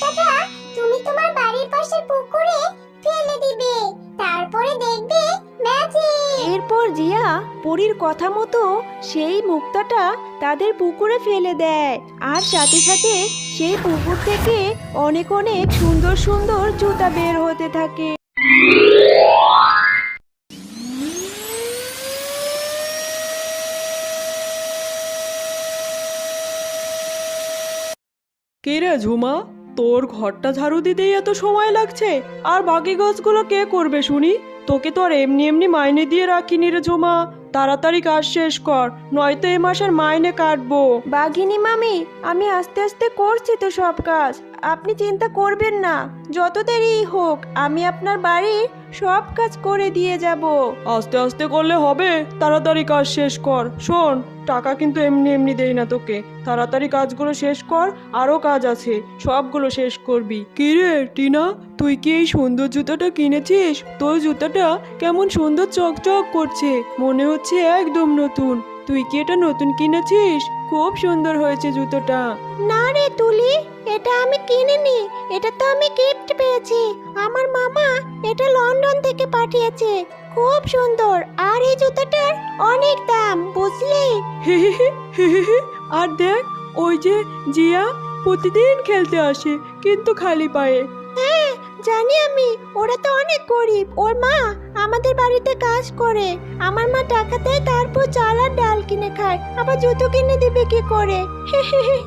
মুক্তাটা তুমি তোমার বাড়ির পাশের পুকুরে ফেলে দিবে। তারপরে দেখবে ম্যাজিক এরপর জিয়া পরীর কথা মতো সেই মুক্তাটা তাদের পুকুরে ফেলে দেয়। আর সাথে সাথে সেই পুকুর থেকে অনেক অনেক সুন্দর সুন্দর জুতা বের হতে থাকে। কে রে ঝুমা? তোর ঘরটা ঝাড়ু দিতেই এত সময় লাগছে। আর বাকি গাছগুলো কে করবে শুনি? তোকে তো আর এমনি এমনি মাইনে দিয়ে রাখিনি রে জমা। তাড়াতাড়ি কাজ শেষ কর, নয়তো এ মাসের মাইনে কাটবো। বাঘিনী মামি, আমি আস্তে আস্তে করছি তো সব কাজ। আপনি চিন্তা করবেন না, যত দেরি হোক, আমি আপনার বাড়ির সব কাজ করে দিয়ে যাব। আস্তে আস্তে করলে হবে, তাড়াতাড়ি কাজ শেষ কর। শোন, টাকা কিন্তু এমনি এমনি দেই না তোকে। তাড়াতাড়ি কাজগুলো শেষ কর আরও কাজ আছে, সবগুলো শেষ করবি। কি রে, টিনা, তুই কি এই সুন্দর জুতাটা কিনেছিস? তোর জুতাটা কেমন সুন্দর চকচক করছে, মনে হচ্ছে একদম নতুন। তুই কি এটা নতুন কিনেছিস? খুব সুন্দর হয়েছে জুতোটা। না রে তুলি এটা আমি কিনিনি। এটা তো আমি গিফট পেয়েছি। আমার মামা এটা লন্ডন থেকে পাঠিয়েছে। খুব সুন্দর। আর এই জুতোটার অনেক দাম বুঝলি? আর দেখ ওই যে জিয়া প্রতিদিন খেলতে আসে কিন্তু খালি পায়ে। জানি আমি, ওরা তো অনেক গরিব। ওর মা আমাদের বাড়িতে কাজ করে। আমার মা টাকা দেয় তারপর চাল আর ডাল কিনে খায়। আবার জুতো কিনে দিবে কি করে?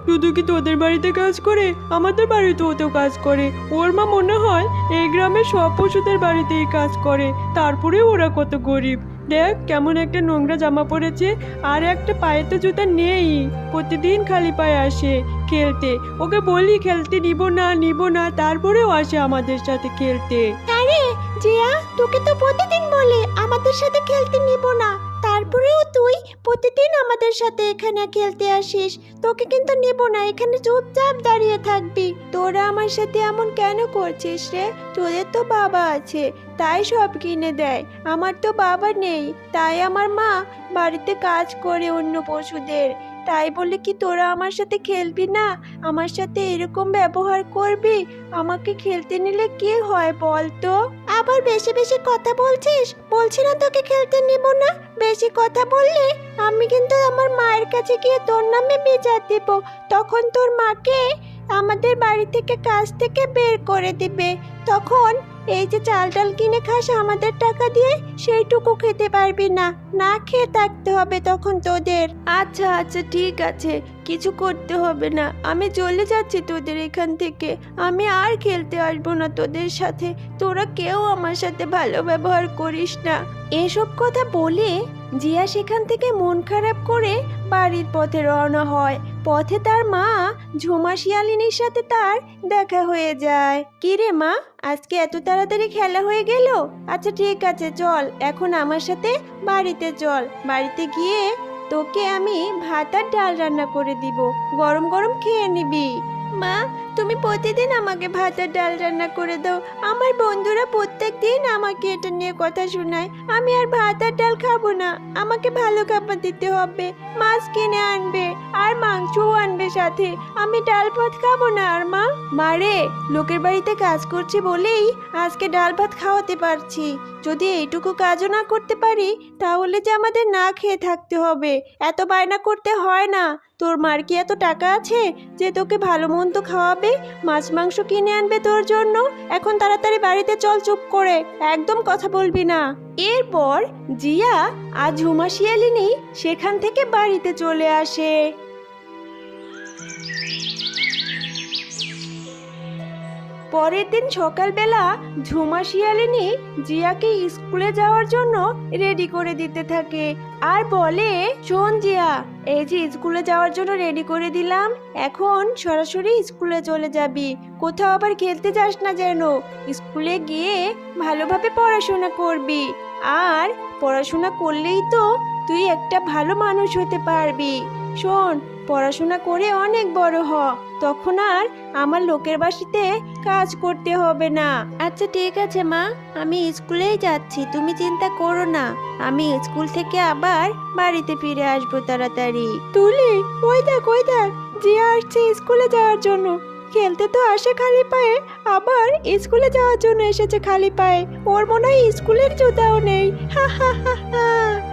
শুধু কি তোদের বাড়িতে কাজ করে? আমাদের বাড়িতেও তো কাজ করে। ওর মা মনে হয় এই গ্রামের সব পশুদের বাড়িতেই কাজ করে। তারপরে ওরা কত গরিব। দেখ, কেমন একটা নোংরা জামা পরেছে, আর একটা পায়ে তো জুতা নেই। প্রতিদিন খালি পায়ে আসে। খেলতে। ওকে বলি খেলতে নিব না নিব না, তারপরেও আসে আমাদের সাথে খেলতে। আরে, জিয়া, তোকে তো প্রতিদিন বলে আমাদের সাথে খেলতে নিব না। তারপরেও তুই প্রতিদিন আমাদের সাথে এখানে খেলতে আসিস। তোকে কিন্তু নেব না, এখানে চুপচাপ দাঁড়িয়ে থাকবি। তোরা আমার সাথে এমন কেন করছিস রে? তোদের তো বাবা আছে, তাই সব কিনে দেয়। আমার তো বাবা নেই, তাই আমার মা বাড়িতে কাজ করে অন্য পশুদের। তাই বলে কি তোরা আমার সাথে খেলবি না? আমার সাথে এরকম ব্যবহার করবি? আমাকে খেলতে নিলে কি হয় বল তো আবার বেশি বেশি কথা বলছিস? বলছি না তোকে খেলতে নিব না। বেশি কথা বললে আমি কিন্তু আমার মায়ের কাছে গিয়ে তোর নামে বিচার দেব। তখন তোর মাকে আমাদের বাড়ি থেকে কাজ থেকে বের করে দিবে। তখন এই যে চাল ডাল কিনে খাস আমাদের টাকা দিয়ে সেইটুকু খেতে পারবি না। না খেয়ে থাকতে হবে তখন তোদের। আচ্ছা আচ্ছা ঠিক আছে। কিছু করতে হবে না। আমি চলে যাচ্ছি তোদের এখান থেকে। আমি আর খেলতে আসব না তোদের সাথে। তোরা কেউ আমার সাথে ভালো ব্যবহার করিস না। এসব কথা বলে জিয়া সেখান থেকে মন খারাপ করে বাড়ির পথে রওনা হয়। পথে তার মা ঝোমা শিয়ালিনীর সাথে তার দেখা হয়ে যায়। কি রে মা, আজকে এত তাড়াতাড়ি খেলা হয়ে গেল? আচ্ছা ঠিক আছে, চল, এখন আমার সাথে বাড়িতে চল। বাড়িতে গিয়ে তোকে আমি ভাত আর ডাল রান্না করে দিব। গরম গরম খেয়ে নিবি। মা তুমি প্রতিদিন আমাকে ভাত আর ডাল রান্না করে দাও। আমার বন্ধুরা প্রত্যেক দিন আমাকে এটা নিয়ে কথা শোনায়। আমি আর ভাত আর ডাল খাব না। আমাকে ভালো খাবার দিতে হবে। মাছ কিনে আনবে আর মাংসও আনবে সাথে। আমি ডাল ভাত খাব না আর মা? মারে লোকের বাড়িতে কাজ করছি বলেই আজকে ডাল ভাত খাওয়াতে পারছি। যদি এইটুকু কাজও না করতে পারি, তাহলে যে আমাদের না খেয়ে থাকতে হবে। এত বায়না করতে হয় না। তোর মার কি এত টাকা আছে যে তোকে ভালো মন্দ খাওয়াবে? মাছ, মাংস কিনে আনবে তোর জন্য। এখন তাড়াতাড়ি বাড়িতে চল চুপ করে, একদম কথা বলবি না। এরপর জিয়া আর ঝুমা শিয়ালিনী সেখান থেকে বাড়িতে চলে আসে। পরের দিন সকালবেলা ঝুমা শিয়ালিনী জিয়াকে স্কুলে যাওয়ার জন্য রেডি করে দিতে থাকে। আর বলে, শোন জিয়া, এই যে স্কুলে যাওয়ার জন্য রেডি করে দিলাম, এখন সরাসরি স্কুলে চলে যাবি। কোথাও আবার খেলতে যাস না যেন। স্কুলে গিয়ে ভালোভাবে পড়াশোনা করবি। আর পড়াশোনা করলেই তো তুই একটা ভালো মানুষ হতে পারবি। শোন পড়াশোনা করে অনেক বড় হ তখন আর আমার লোকের বাসিতে কাজ করতে হবে না। আচ্ছা ঠিক আছে মা। আমি স্কুলেই যাচ্ছি তুমি চিন্তা করো না। আমি স্কুল থেকে আবার বাড়িতে ফিরে আসব তাড়াতাড়ি। তুলি ওই দেখ ওই দেখ যে আসছে স্কুলে যাওয়ার জন্য। খেলতে তো আসে খালি পায়ে আবার স্কুলে যাওয়ার জন্য এসেছে খালি পায়ে। ওর মনে হয় স্কুলের জুতাও নেই। হা হা হা হা।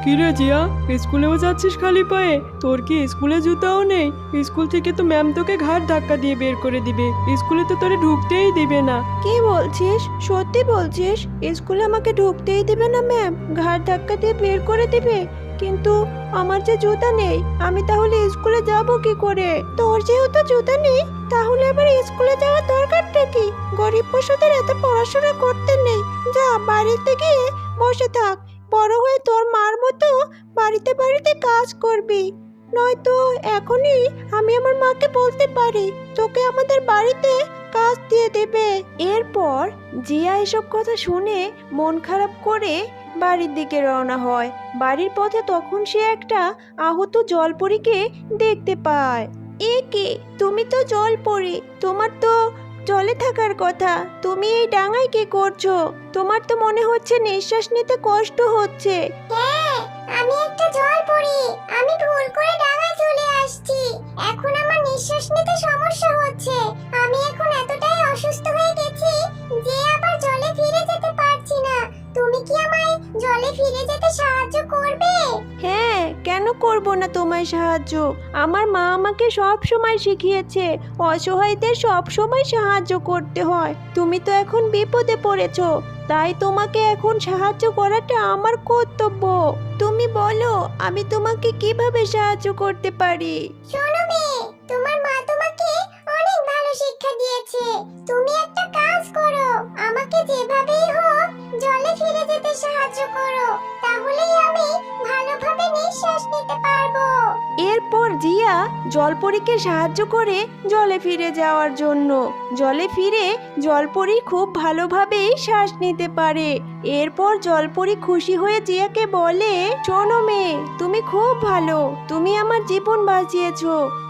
কিরে জিয়া স্কুলেও যাচ্ছিস খালি পায়ে? তোর কি স্কুলে জুতাও নেই? স্কুল থেকে তো ম্যাম তোকে ঘাট ধাক্কা দিয়ে বের করে দিবে। স্কুলে তো তোরে ঢুকতেই দিবে না। কি বলছিস? সত্যি বলছিস? স্কুলে আমাকে ঢুকতেই দিবে না ম্যাম? ঘাট ধাক্কা দিয়ে বের করে দিবে? কিন্তু আমার যে জুতা নেই আমি তাহলে স্কুলে যাব কি করে? তোর যেহেতু জুতা নেই তাহলে আবার স্কুলে যাওয়ার দরকারটা কি? গরিব পশুদের এত পড়াশোনা করতে নেই। যা, বাড়িতে গিয়ে বসে থাক। বড় হয়ে তোর মার মতো বাড়িতে বাড়িতে কাজ করবি। নয়তো এখনই আমি আমার মাকে বলতে পারি, তোকে আমাদের বাড়িতে কাজ দিয়ে দেবে। এরপর জিয়া এসব কথা শুনে মন খারাপ করে বাড়ির দিকে রওনা হয়। বাড়ির পথে তখন সে একটা আহত জলপরীকে দেখতে পায়। এ কে? তুমি তো জল পড়ি। তোমার তো জলে থাকার কথা। তুমি এই ডাঙায় কি করছ? তোমার তো মনে হচ্ছে নিঃশ্বাস নিতে কষ্ট হচ্ছে। হ্যাঁ আমি একটা জল পড়ি। আমি ভুল করে তোমায় সাহায্য। আমার মা আমাকে সব সময় শিখিয়েছে, অসহায়দের সব সময় সাহায্য করতে হয়। তুমি তো এখন বিপদে পড়েছো, তাই তোমাকে এখন সাহায্য করাটা আমার কর্তব্য। তুমি বলো, আমি তোমাকে কীভাবে সাহায্য করতে পারি? শোনো মেয়ে জলপরীকে সাহায্য করে জলে ফিরে যাওয়ার জন্য। জলে ফিরে জলপরী খুব ভালোভাবেই শ্বাস নিতে পারে। এরপর জলপরী খুশি হয়ে জিয়াকে বলে, শোনো মেয়ে, তুমি খুব ভালো। তুমি আমার জীবন বাঁচিয়েছ।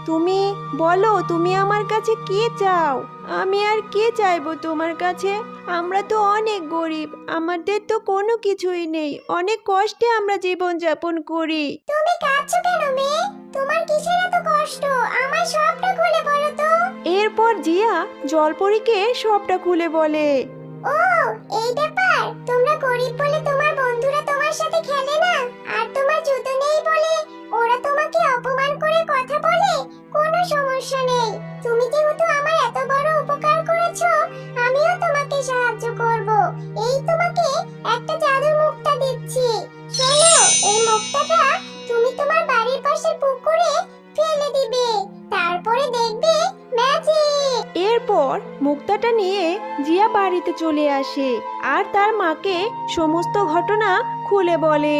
তুমি, বলো, তুমি আমার কাছে কি চাও? আমি আর কে চাইব তোমার কাছে? আমরা তো অনেক গরিব। আমাদের তো কোনো কিছুই নেই। অনেক কষ্টে আমরা জীবন যাপন করি। তুমি কাঁদছো কেন মেয়ে? তোমার কিসের এত কষ্ট? আমার সবটা খুলে বলো তো। এরপর জিয়া জলপরীকে সবটা খুলে বলে। ও এই ব্যাপার? তোমরা গরিব বলে তোমার বন্ধুরা তোমার সাথে খেলে না? আর তোমার জুতো নেই বলে ওরা তোমাকে এরপর মুক্তাটা নিয়ে জিয়া বাড়িতে চলে আসে আর তার মাকে সমস্ত ঘটনা খুলে বলে।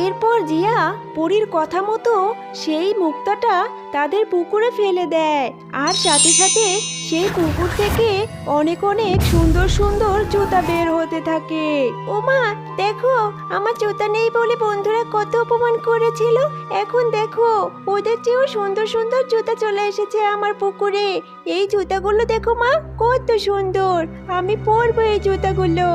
এরপর জিয়া পরীর কথা মতো সেই মুক্তাটা তাদের পুকুরে ফেলে দেয়। আর সাথে সাথে সেই পুকুর থেকে অনেক অনেক সুন্দর সুন্দর জুতা বের হতে থাকে। ওমা দেখো, আমার জুতা নেই বলে বন্ধুরা কত অপমান করেছিল। এখন দেখো, ওদের চেয়েও সুন্দর সুন্দর জুতা চলে এসেছে আমার পুকুরে। এই জুতাগুলো দেখো মা, কত সুন্দর। আমি পরবো এই জুতাগুলো।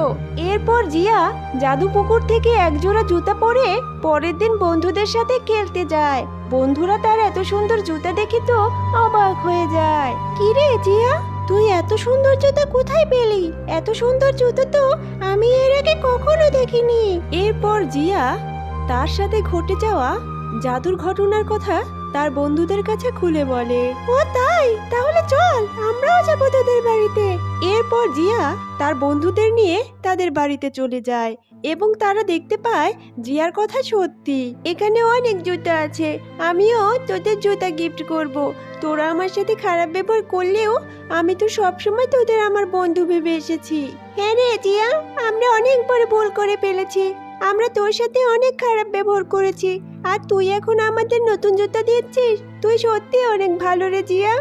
এরপর জিয়া জাদু পুকুর থেকে একজোড়া জুতা পরে পরের দিন বন্ধুদের সাথে খেলতে যায়। বন্ধুরা তার এত সুন্দর জুতা দেখে তো অবাক হয়ে যায়। কি রে জিয়া, তুই এত সুন্দর জুতা কোথায় পেলি? এত সুন্দর জুতা তো আমি এর আগে কখনো দেখিনি। এরপর জিয়া তার সাথে ঘটে যাওয়া জাদুর ঘটনার কথা তার বন্ধুদের কাছে খুলে বলে, ও তাই? তাহলে চল, আমরাও যাব তোদের বাড়িতে। এরপর জিয়া তার বন্ধুদের নিয়ে তাদের বাড়িতে চলে যায়। এবং তারা দেখতে পায় জিয়ার কথা সত্যি। এখানে অনেক জুতা আছে। আমিও তোদের জুতা গিফট করব। তোরা আমার সাথে খারাপ ব্যবহার করলেও আমি তো সবসময় তোদের আমার বন্ধু ভেবে এসেছি। হ্যাঁ রে জিয়া, আমরা অনেক বড় ভুল করে ফেলেছি। আমরা তোর সাথে অনেক খারাপ ব্যবহার করেছি। আর তুই এখন আমাদের নতুন জুতা দিচ্ছিস? তুই সত্যি অনেক ভালো রে জিয়া।